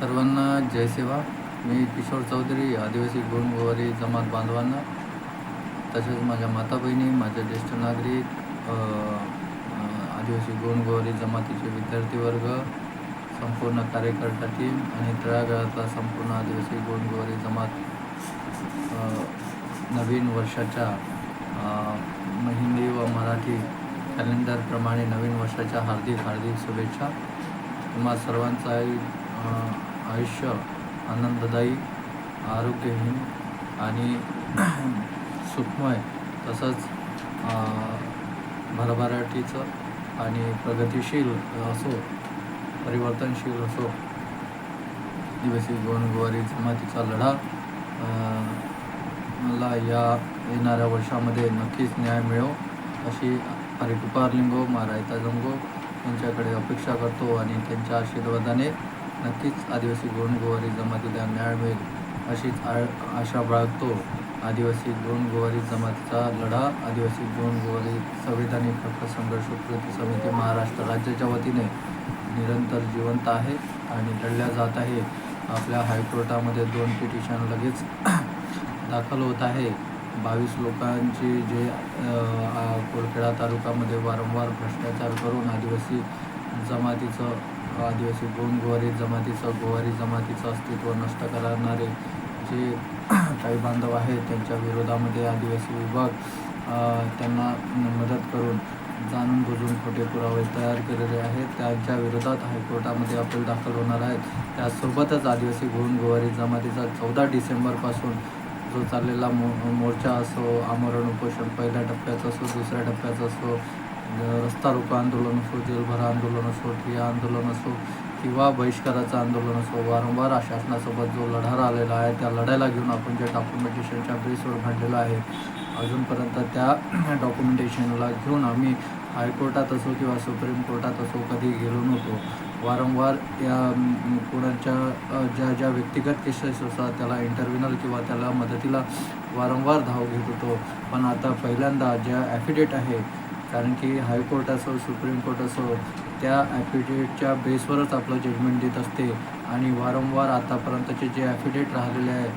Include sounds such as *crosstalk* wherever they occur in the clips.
सर्वांना जय सेवा. मी किशोर चौधरी आदिवासी गोंडगोवारी जमात बांधवांना तसेच माझ्या माता बहिणी माझ्या ज्येष्ठ नागरिक आदिवासी गोंडगोवारी जमातीचे विद्यार्थी वर्ग संपूर्ण कार्यकर्ता टीम आणि तळागाळातला संपूर्ण आदिवासी गोंडगोवारी जमात नवीन वर्षाच्या हिंदी व मराठी कॅलेंडरप्रमाणे नवीन वर्षाच्या हार्दिक हार्दिक शुभेच्छा. तुम्हा सर्वांचं आयुष्य आनंददायी आरोग्यहीन आणि *clears throat* सुखमय तसंच भरभराटीचं आणि प्रगतिशील असो परिवर्तनशील असो आदिवासी गोंडगोवारी जमातीचा लढा मला या येणाऱ्या वर्षामध्ये नक्कीच न्याय मिळो अशी हरिकुपार लिंगो मारायता जंगो यांच्याकडे अपेक्षा करतो आणि त्यांच्या आशीर्वादाने नक्कीच आदिवासी गोंडगोवारी जमातीला न्याय मिळेल अशीच आ आशा बाळगतो. आदिवासी गोंडगोवारी जमातीचा लढा आदिवासी गोंडगोवारी संविधानिक हक्क संघर्ष कृती समिती महाराष्ट्र राज्याच्या वतीने निरंतर जिवंत आहे आणि लढल्या जात आहे. आपल्या हायकोर्टामध्ये दोन पिटिशन लगेच दाखल होत आहे. बावीस लोकांची जे कोरखेडा तालुक्यामध्ये वारंवार भ्रष्टाचार करून आदिवासी जमातीचं आदिवासी गोंडगोवारी जमातीचं गोवारी जमातीचं अस्तित्व नष्ट करणारे जे काही बांधव आहेत त्यांच्या विरोधामध्ये आदिवासी विभाग त्यांना मदत करून जाणून बुजून खोटे पुरावे तयार केलेले आहेत. त्यांच्या विरोधात हायकोर्टामध्ये अपील दाखल होणार आहेत त्यासोबतच आदिवासी गोंडगोवारी जमातीचा चौदा डिसेंबरपासून जो चाललेला मो मोर्चा असो आमरण उपोषण पहिल्या टप्प्याचा असो दुसऱ्या टप्प्याचा असो रस्ता रोको आंदोलन असो जेलभरा आंदोलन असो ठिया आंदोलन असो किंवा बहिष्काराचं आंदोलन असो वारंवार शासनासोबत जो लढा राहिलेला आहे त्या लढायला घेऊन आपण जे डॉक्युमेंटेशनच्या बेसवर भांडलेलं आहे अजूनपर्यंत त्या *clears throat* डॉक्युमेंटेशनला घेऊन आम्ही हायकोर्टात असो किंवा सुप्रीम कोर्टात असो कधी गेलो नव्हतो. वारंवार या कोणाच्या ज्या ज्या व्यक्तिगत केसेस असतात त्याला इंटरव्हिनल किंवा त्याला मदतीला वारंवार धाव घेत होतो. पण आता पहिल्यांदा ज्या ॲफिडेट आहे कारण की हायकोर्ट असो सुप्रीम कोर्ट असो त्या ॲफिडेटच्या बेसवरच आपलं जजमेंट देत असते. आणि वारंवार आतापर्यंतचे जे ॲफिडेट राहिलेले आहे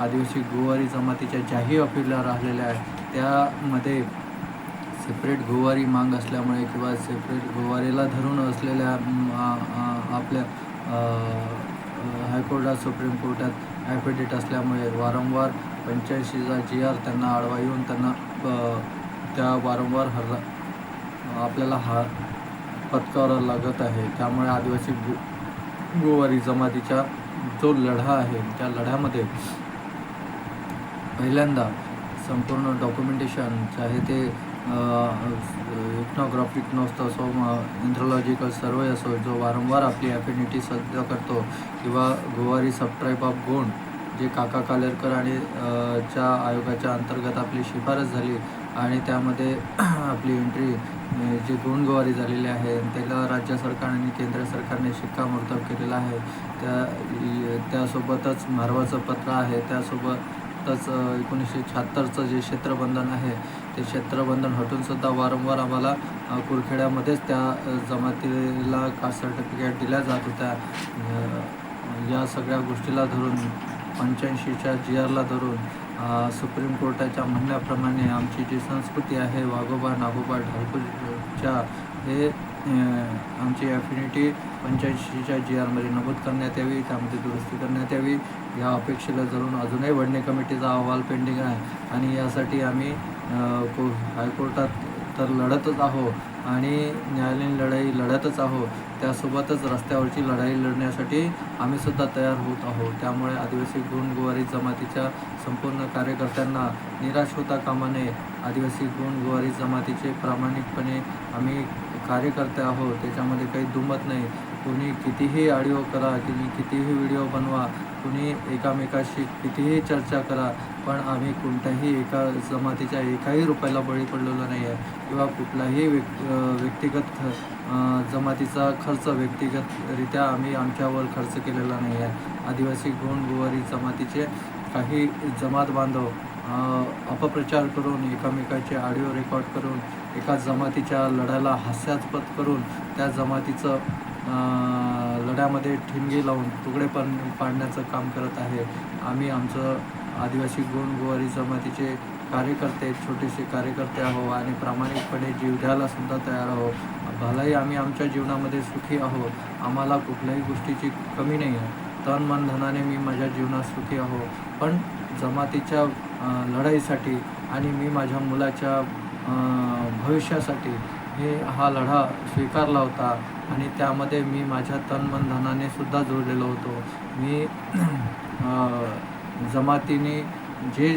आदिवासी गोवारी जमातीच्या ज्याही अपिला राहिलेल्या आहे त्यामध्ये सेपरेट गोवारी मांग असल्यामुळे किंवा सेपरेट गोवारीला धरून असलेल्या आपल्या हायकोर्टात सुप्रीम कोर्टात ॲफिडेट असल्यामुळे वारंवार पंच्याऐंशीचा जी आर त्यांना आडवा येऊन त्यांना त्या वारंवार हर आपल्याला हा पत्करावं लागत आहे. त्यामुळे आदिवासी गो गोवारी जमातीचा जो लढा आहे त्या लढ्यामध्ये पहिल्यांदा संपूर्ण डॉक्युमेंटेशन चाहे ते इथनॉग्राफिक नसतं असो एन्थ्रोलॉजिकल सर्वे असो जो वारंवार आपली ॲफिनिटी सध्या करतो किंवा गोवारी सबट्राईब ऑफ गोंड जे काका कालेरकर आणि च्या आयोगाच्या अंतर्गत आपली शिफारस झाली आणि त्यामध्ये *clears throat* आपली एंट्री जी जे झालेली आहे त्याला राज्य सरकार आणि केंद्र सरकारने शिक्कामोर्तब केलेला आहे. त्या त्यासोबतच मारवाचं पत्र आहे त्यासोबत अ, एकोणीसशे शहात्तरचं जे क्षेत्रबंधन आहे ते क्षेत्रबंधन हटूनसुद्धा वारंवार आम्हाला कुरखेड्यामध्येच त्या जमातीला कास्ट सर्टिफिकेट दिल्या जात होत्या. या सगळ्या गोष्टीला धरून पंच्याऐंशीच्या जी आरला धरून सुप्रीम कोर्टाच्या म्हणण्याप्रमाणे आमची जी संस्कृती आहे वाघोबा नागोबा ढालपूरच्या हे आमची ॲफिनिटी पंच्याऐंशीच्या जी आरमध्ये नमूद करण्यात यावी त्यामध्ये दुरुस्ती करण्यात यावी. या अपेक्षेला धरून अजूनही वडणे कमिटीचा अहवाल पेंडिंग आहे. आणि यासाठी आम्ही को हायकोर्टात तर लढतच आहो आणि न्यायालयीन लढाई लढतच आहो त्यासोबतच रस्त्यावरची लढाई लढण्यासाठी आम्ही सुद्धा तयार होत आहोत. त्यामुळे आदिवासी गुणगुवारी जमातीच्या संपूर्ण कार्यकर्त्यांना निराश होता कामा नये. आदिवासी गुणगुवारी जमातीचे प्रामाणिकपणे आम्ही कार्यकर्ते आहोत. त्याच्यामध्ये काही दुमत नाही. कुणी कितीही ऑडिओ करा तुम्ही कितीही व्हिडिओ बनवा कुणी एकामेकाशी कितीही चर्चा करा पण आम्ही कोणत्याही एका जमातीच्या एकाही रुपयाला बळी पडलेलो नाही आहे किंवा कुठलाही व्यक् व्यक्तिगत ख जमातीचा खर्च व्यक्तिगतरित्या आम्ही आमच्यावर खर्च केलेला नाही आहे आदिवासी गोंडगोवारी जमातीचे काही जमात बांधव अपप्रचार करून एकामेकाचे ऑडिओ रेकॉर्ड करून एका जमातीच्या लढ्याला हास्यास्पद करून त्या जमातीचं लढ्यामध्ये ठिणगी लावून तुकडे पण पाडण्याचं काम करत आहे. आम्ही आमचं आदिवासी गोंड जमातीचे कार्यकर्ते छोटेसे कार्यकर्ते आहो आणि प्रामाणिकपणे जीव द्यायला सुद्धा तयार आहो भलाही आम्ही आमच्या जीवनामध्ये सुखी आहोत. आम्हाला कुठल्याही गोष्टीची कमी नाही आहे. तन मन धनाने मी माझ्या जीवनात सुखी आहो पण जमातीच्या लढाईसाठी आणि मी माझ्या मुलाच्या भविष्यासाठी हे हा लढा स्वीकारला होता. आणि त्यामध्ये मी माझ्या तन मन धनाने सुद्धा जोडलेलो होतो. मी *clears throat* जमातीने जे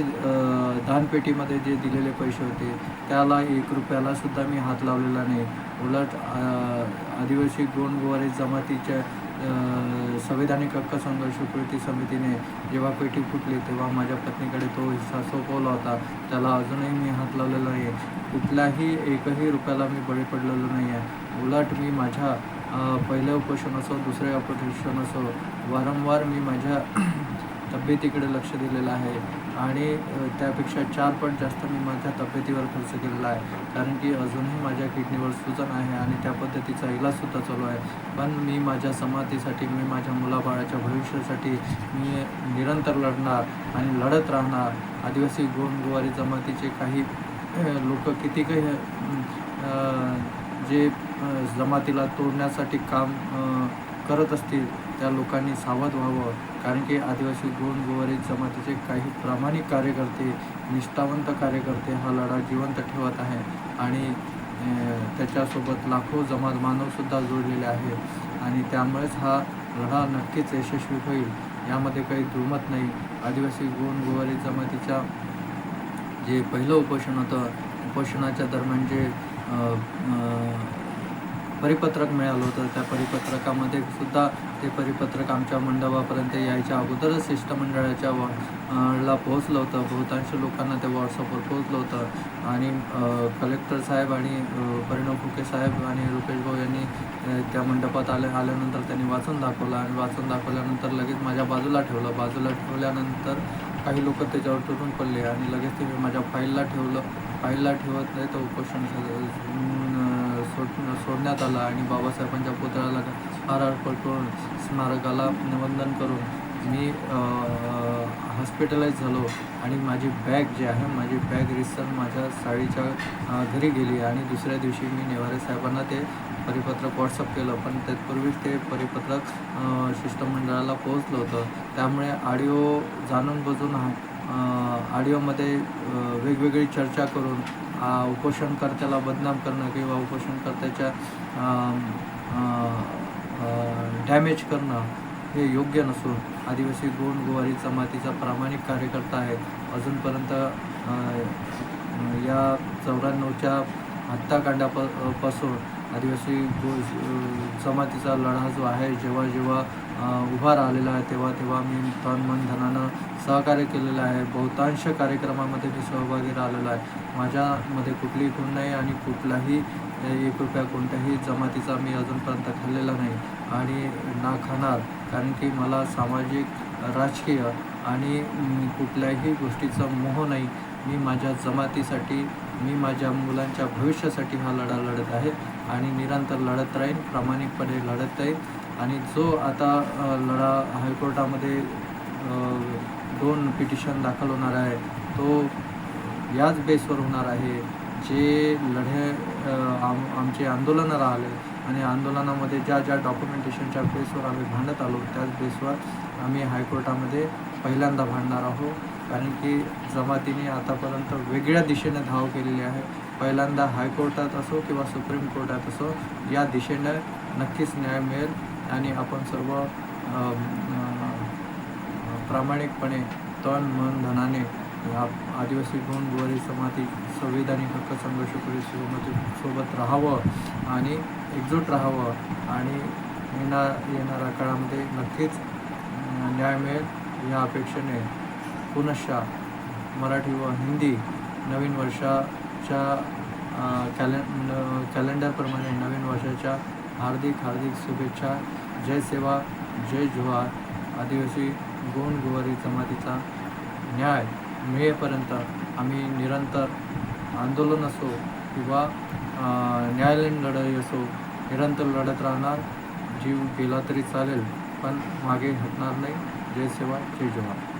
दानपेटीमध्ये जे दिलेले पैसे होते त्याला एक रुपयाला सुद्धा मी हात लावलेला नाही. उलट आदिवासी गोंड गोवारे जमातीच्या संविधानिक हक्क संघर्ष कृती समितीने जेव्हा पेटी फुटली तेव्हा माझ्या पत्नीकडे तो हिस्सा सोपवला होता. त्याला अजूनही मी हात लावलेला नाही. आहे कुठल्याही एकही रुपयाला मी बळी पडलेलो नाही आहे उलट मी माझ्या पहिल्या पहिलं उपोषण असो दुसऱ्या उपोषण असो वारंवार मी माझ्या *clears throat* तब्येतीकडे लक्ष दिलेलं आहे. आणि त्यापेक्षा चार पट जास्त मी माझ्या तब्येतीवर खर्च केलेला आहे. कारण की अजूनही माझ्या किडनीवर सुजन आहे आणि त्या पद्धतीचा इलाजसुद्धा चालू आहे. पण मी माझ्या समाधीसाठी मी माझ्या मुलाबाळाच्या भविष्यासाठी मी निरंतर लढणार आणि लढत राहणार. आदिवासी गोंडगुवारी जमातीचे काही लोक किती काही जे जमातीला तोडण्यासाठी काम करत असतील त्या लोकांनी सावध व्हावं. कारण की आदिवासी गोंड गोवारी जमातीचे काही प्रामाणिक कार्यकर्ते निष्ठावंत कार्यकर्ते हा लढा जिवंत ठेवत आहे. आणि त्याच्यासोबत लाखो जमात मानवसुद्धा जोडलेले आहे आणि त्यामुळेच हा लढा नक्कीच यशस्वी होईल. यामध्ये काही दुमत नाही. आदिवासी गोंड गोवारी जमातीच्या जे पहिलं उपोषण होतं उपोषणाच्या दरम्यान जे परिपत्रक मिळालं होतं. त्या परिपत्रकामध्ये सुद्धा ते परिपत्रक आमच्या मंडपापर्यंत यायच्या अगोदरच शिष्टमंडळाच्या वा ला पोहोचलं होतं. बहुतांश लोकांना ते व्हॉट्सअपवर पोहोचलं होतं. आणि कलेक्टर साहेब आणि परिणव फुके साहेब आणि रुपेश भाऊ यांनी त्या मंडपात आले आल्यानंतर त्यांनी वाचून दाखवलं. आणि वाचून दाखवल्यानंतर लगेच माझ्या बाजूला ठेवलं. बाजूला ठेवल्यानंतर काही लोक त्याच्यावर तुटून पडले. आणि लगेच ते मी माझ्या फाईलला ठेवलं. फाईलला ठेवत नाही तर उपोषण सोड सोडण्यात आलं आणि बाबासाहेबांच्या पुतळ्याला हार अर्पण करून स्मारकाला निवंदन करून मी हॉस्पिटलाइज झालो आणि माझी बॅग जी आहे माझी बॅग रिसर माझ्या साडीच्या घरी गेली आणि दुसऱ्या दिवशी मी नेवारे साहेबांना ते परिपत्रक व्हॉट्सअप केलं. पण तत्पूर्वीच ते परिपत्रक शिष्टमंडळाला पोहोचलं होतं. त्यामुळे ऑडिओ जाणून बुजून हा ऑडिओमध्ये वेगवेगळी चर्चा करून उपोषणकर्त्याला बदनाम करणं किंवा उपोषणकर्त्याच्या डॅमेज करणं हे योग्य नसून आदिवासी गोंड गोवारी जमातीचा प्रामाणिक कार्यकर्ता आहे. अजूनपर्यंत या चौऱ्याण्णवच्या हत्याकांडापासून आदिवासी गो जमातीचा लढा जो आहे जेव्हा जेव्हा उभा राहिलेला आहे तेव्हा तेव्हा मी तन मन धनानं सहकार्य केलेलं आहे. बहुतांश कार्यक्रमामध्ये मी सहभागी राहिलेलो आहे. माझ्यामध्ये कुठलीही खूण नाही आणि कुठलाही एक रुपया कोणत्याही जमातीचा मी अजूनपर्यंत खाल्लेला नाही. आणि ना खाणार कारण की मला सामाजिक राजकीय आणि कुठल्याही गोष्टीचा मोह नाही. मी माझ्या जमातीसाठी मी माझ्या मुलांच्या भविष्यासाठी हा लढा लढत आहे आणि निरंतर लढत राहीन प्रामाणिकपणे लढत राहीन आणि जो आता लढा हायकोर्टामध्ये दोन पिटिशन दाखल होणार आहे तो याच बेसवर होणार आहे. जे लढे आम आमचे आंदोलनं राहिले आणि आंदोलनामध्ये ज्या ज्या डॉक्युमेंटेशनच्या बेसवर आम्ही भांडत आलो त्याच बेसवर आम्ही हायकोर्टामध्ये पहिल्यांदा भांडणार आहोत. कारण की जमातीने आतापर्यंत वेगळ्या दिशेने धाव केलेली आहे. पहिल्यांदा हायकोर्टात असो किंवा सुप्रीम कोर्टात असो या दिशेने नक्कीच न्याय मिळेल आणि आपण सर्व प्रामाणिकपणे तन मन धनाने या आदिवासी गोंड समाती संविधानिक हक्क संघर्ष परिषदेमध्ये सोबत राहावं आणि एकजूट राहावं आणि येणार येणाऱ्या काळामध्ये नक्कीच न्याय मिळेल या अपेक्षेने. पुनश्च मराठी व हिंदी नवीन वर्षाच्या कॅले न- कॅलेंडरप्रमाणे नवीन वर्षाच्या हार्दिक हार्दिक शुभेच्छा. जय सेवा जय जुहार. आदिवासी गोंड गोवारी जमातीचा न्याय. मिळेपर्यंत आम्ही निरंतर आंदोलन असो किंवा न्यायालयीन लढाई असो निरंतर लढत राहणार. जीव गेला तरी चालेल पण मागे हटणार नाही. जय सेवा जय जुहार.